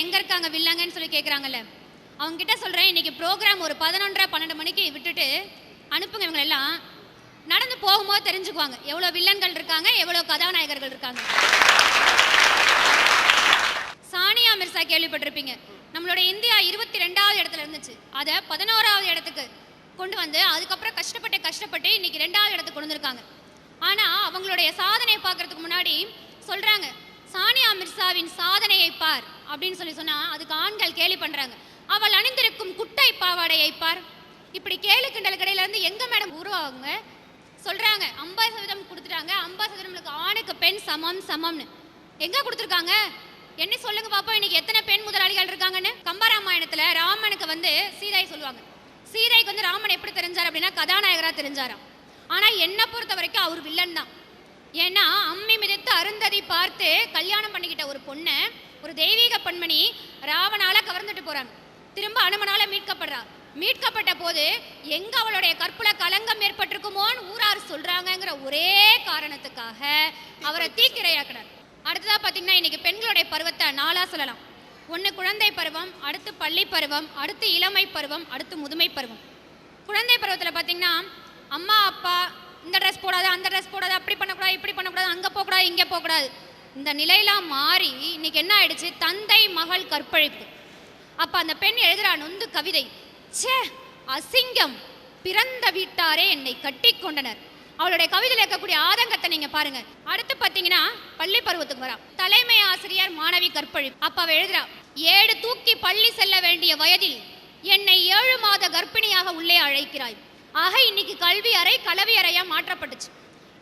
எங்க இருக்காங்க வில்லங்கன்னு சொல்லி கேட்குறாங்கல்ல அவங்க கிட்ட சொல்றேன் இன்னைக்கு ப்ரோக்ராம் ஒரு பதினொன்றரை பன்னெண்டு மணிக்கு விட்டுட்டு அனுப்புங்க இவங்க எல்லாம். நடந்து போகும்போது தெரிஞ்சுக்குவாங்க. எவ்வளோ வில்லன்கள் இருக்காங்க எவ்வளோ கதாநாயகர்கள் இருக்காங்க. சானியா மிர்சா கேள்விப்பட்டிருப்பீங்க. நம்மளோட இந்தியா இருபத்தி ரெண்டாவது இடத்துல இருந்துச்சு. அதை பதினோராவது இடத்துக்கு கொண்டு வந்து அதுக்கப்புறம் கஷ்டப்பட்டு கஷ்டப்பட்டு இன்னைக்கு ரெண்டாவது இடத்துக்கு கொண்டு வந்திருக்காங்க. ஆனால் அவங்களுடைய சாதனையை பார்க்கறதுக்கு முன்னாடி சொல்கிறாங்க சானியா மிர்சாவின் சாதனையை பார் அப்படின்னு சொல்லி சொன்னா அதுக்கு ஆண்கள் கேலி பண்றாங்க. அவள் அணிந்திருக்கும் குட்டை பாவாடையை பார். இப்படி கேலு கிண்டல் கடையில இருந்து எங்க மேடம் உருவாகுங்க? சொல்றாங்க ஐம்பது சதவீதம் கொடுத்துட்டாங்க. ஐம்பது சதவீதம் ஆணுக்கு பெண் சமம் சமம்னு. எங்க கொடுத்துருக்காங்க? என்ன சொல்லுங்க பாப்போம் இன்னைக்கு எத்தனை பெண் முதலாளிகள் இருக்காங்கன்னு? கம்பராமாயணத்துல ராமனுக்கு வந்து சீதை சொல்லுவாங்க. சீதைக்கு வந்து ராமன் எப்படி தெரிஞ்சார் அப்படின்னா கதாநாயகரா தெரிஞ்சாராம். ஆனா என்ன பொறுத்த வரைக்கும் அவர் வில்லன் தான். ஏன்னா அம்மி மிதித்து அருந்ததி பார்த்து கல்யாணம் பண்ணிக்கிட்ட ஒரு பொண்ணை ஒரு தெய்வீக பெண்மணி ராவனால கவர்ந்துட்டு போறாங்க. திரும்ப அனுமனால மீட்கப்படுறா. மீட்கப்பட்ட போது எங்க அவளுடைய கற்புல கலங்கம் ஏற்பட்டிருக்குமோன்னு ஊரார் சொல்றாங்கங்கிற ஒரே காரணத்துக்காக அவரை தீக்கிரையாக்குறார் அடுத்ததா பாத்தீங்கன்னா இன்னைக்கு பெண்களுடைய பருவத்தை நாளா சொல்லலாம். ஒன்று குழந்தை பருவம் அடுத்து பள்ளி பருவம் அடுத்து இளமை பருவம் அடுத்து முதுமை பருவம். குழந்தை பருவத்தில் பார்த்தீங்கன்னா அம்மா அப்பா இந்த ட்ரெஸ் போடாது அந்த ட்ரெஸ் போடாது அப்படி பண்ணக்கூடாது இப்படி பண்ணக்கூடாது அங்கே போகக்கூடாது இங்கே போகக்கூடாது. இந்த நிலையெல்லாம் மாறி இன்னைக்கு என்ன ஆயிடுச்சு? தந்தை மகள் கற்பழிப்பு. அப்போ அந்த பெண் எழுதுறா நொந்து கவிதை. ச்சே அசிங்கம் பிறந்த வீட்டாரே என்னை கட்டி கொண்டனர். அவளுடைய கவிதையில் இருக்கக்கூடிய ஆதங்கத்தை நீங்க பாருங்க. அடுத்து பார்த்தீங்கன்னா பள்ளி பருவத்துக்கு வரா. தலைமை ஆசிரியர் மாணவி கற்பழிப்பு. அப்போ அவள் எழுதுறா ஏடு தூக்கி பள்ளி செல்ல வேண்டிய வயதில் என்னை ஏழு மாத கர்ப்பிணியாக உள்ளே அழைக்கிறாய். ஆக இன்னைக்கு கல்வி அறை கலவி அறையா மாற்றப்பட்டுச்சு.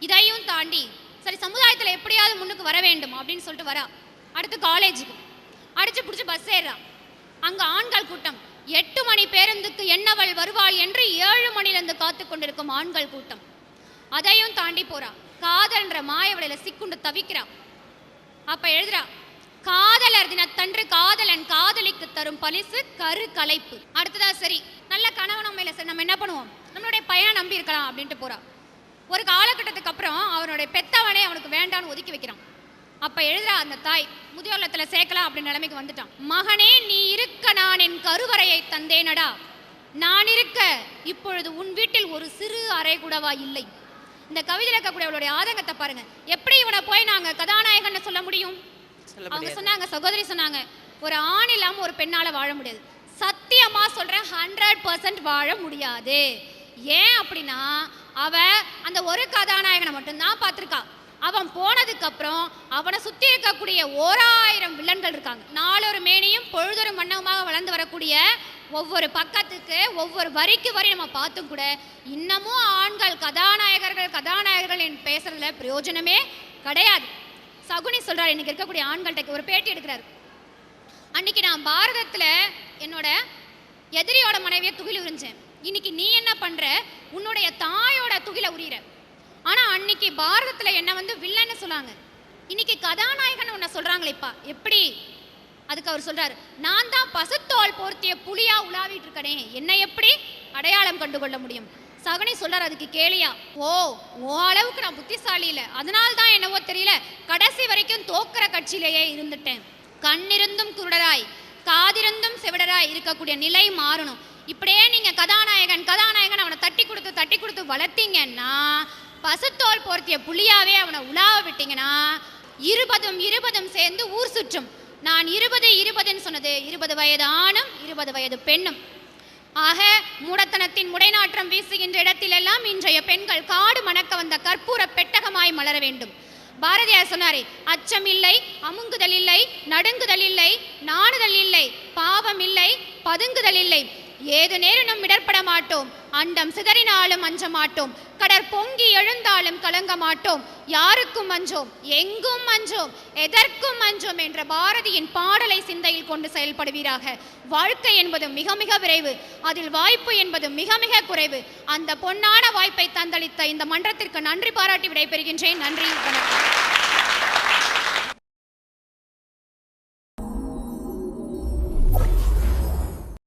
இதையும் தாண்டி சரி சமுதாயத்தில் எப்படியாவது முன்னுக்கு வர வேண்டும் அப்படின்னு சொல்லிட்டு வரா. அடுத்து காலேஜுக்கு அடிச்சு பிடிச்சி பஸ் ஏறுறான். அங்க ஆண்கள் கூட்டம். எட்டு மணி பேருந்துக்கு என்னவள் வருவாள் என்று ஏழு மணிலிருந்து காத்து கொண்டிருக்கும் ஆண்கள் கூட்டம். அதையும் தாண்டி போறா. காதல்ன்ற மாயவளையில சிக்குண்டு தவிக்கிறா அப்ப எழுதுறா காதலர் தினத்தன்று காதலன் காதலிக்கு தரும் பரிசு கரு கலைப்பு. அடுத்ததா சரி நல்ல கணவன் உண்மையில சரி நம்ம என்ன பண்ணுவோம்? நம்மளுடைய பையனை நம்பி இருக்கலாம் அப்படின்ட்டு போறா. ஒரு காலகட்டத்துக்கு அப்புறம் அவனுடைய பெத்தவனே அவனுக்கு வேண்டான்னு ஒதுக்கி வைக்கிறான். அப்ப எழுதுறா அந்த தாய் முதியோலத்துல சேர்க்கலாம் அப்படின்னு நிலைமைக்கு வந்துட்டான். மகனே நீ இருக்க நான் என் கருவறையை தந்தேனடா. நான் இருக்க இப்பொழுது உன் வீட்டில் ஒரு சிறு அறை கூடவா இல்லை. இந்த கவிதையில் இருக்கக்கூடிய அவளுடைய ஆதங்கத்தை பாருங்க. எப்படி இவனை போய் நாங்க கதாநாயகன்னு சொல்ல முடியும்? அவங்க சொன்னாங்க சகோதரி சொன்னாங்க ஒரு ஆண் இல்லாம ஒரு பெண்ணால வாழ முடியாது. சத்தியமா சொல்றேன் ஹண்ட்ரட் பர்சன்ட் வாழ முடியாது. ஏன் அப்படின்னா அவ அந்த ஒரு கதாநாயகனை மட்டும்தான் பார்த்திருக்கா. அவன் போனதுக்கு அப்புறம் அவனை சுத்தி இருக்கக்கூடிய ஓராயிரம் வில்லன்கள் இருக்காங்க. நாளொரு மேனியும் பொழுதொரு மன்னவுமாக வளர்ந்து வரக்கூடிய ஒவ்வொரு பக்கத்துக்கு ஒவ்வொரு வரிக்கு வரி நம்ம பார்த்தும் கூட இன்னமும் ஆண்கள் கதாநாயகர்கள் கதாநாயகர்கள் என்று பேசுறதுல பிரயோஜனமே கிடையாது. சகுனி சொல்கிறார் இன்றைக்கி இருக்கக்கூடிய ஆண்கள்கிட்ட ஒரு பேட்டி எடுக்கிறார். அன்னைக்கு நான் பாரதத்தில் என்னோட எதிரியோட மனைவியை துகில் உறிஞ்சேன். இன்னைக்கு நீ என்ன பண்ணுற உன்னுடைய தாயோட துகில உரியிற. ஆனால் அன்னைக்கு பாரதத்தில் என்ன வந்து வில்லன்னு சொன்னாங்க. இன்னைக்கு கதாநாயகன் உன்னை சொல்கிறாங்களேப்பா எப்படி? அதுக்கு அவர் சொல்றாரு நான் தான் பசுத்தோல் போர்த்திய புலியா உலாவிட்டு இருக்கனே. என்னை எப்படி அடையாளம் கண்டு கொள்ள முடியும்? சகுனி சொல்றார் அதுக்கு கேளியா ஓ ஓ அளவுக்கு நான் புத்திசாலி இல்லை. அதனால தான் என்னவோ தெரியல கடைசி வரைக்கும் தோக்கிற கட்சியிலேயே இருந்துட்டேன். கண்ணிருந்தும் குருடராய் காதிருந்தும் செவிடராய் இருக்கக்கூடிய நிலை மாறணும். இப்படியே நீங்க கதாநாயகன் கதாநாயகன் அவனை தட்டி கொடுத்து தட்டி கொடுத்து வளர்த்தீங்கன்னா பசுத்தோல் போர்த்திய புளியாவே அவனை உலாவ விட்டீங்கன்னா இருபதும் இருபதும் சேர்ந்து ஊர் சுற்றும். நான் இருபது இருபதுன்னு சொன்னது இருபது வயது ஆணும் இருபது வயது பெண்ணும். ஆக மூடத்தனத்தின் முடைநாற்றம் வீசுகின்ற இடத்திலெல்லாம் இன்றைய பெண்கள் காடு மணக்க வந்த கற்பூர பெட்டகமாய் மலர வேண்டும். பாரதியார் சொன்னாரே அச்சம் இல்லை அமுங்குதல் இல்லை நடுங்குதல் இல்லை நாணுதல் இல்லை பாவம் இல்லை பதுங்குதல் இல்லை ஏது நேரம் நம் இடர்பட மாட்டோம் அண்டம் சிதறினாலும் அஞ்ச மாட்டோம் கடற் பொங்கி எழுந்தாலும் கலங்க மாட்டோம். யாருக்கும் அஞ்சோம்? எங்கும் அஞ்சோம்? எதற்கும் அஞ்சோம்? என்ற பாரதியின் பாடலை சிந்தையில் கொண்டு செயல்படுவீராக. வாழ்க்கை என்பதும் மிக மிக விரைவு. அதில் வாய்ப்பு என்பதும் மிக மிக குறைவு. அந்த பொன்னான வாய்ப்பை தந்தளித்த இந்த மன்றத்திற்கு நன்றி பாராட்டி விடைபெறுகின்றேன். நன்றி. வணக்கம்.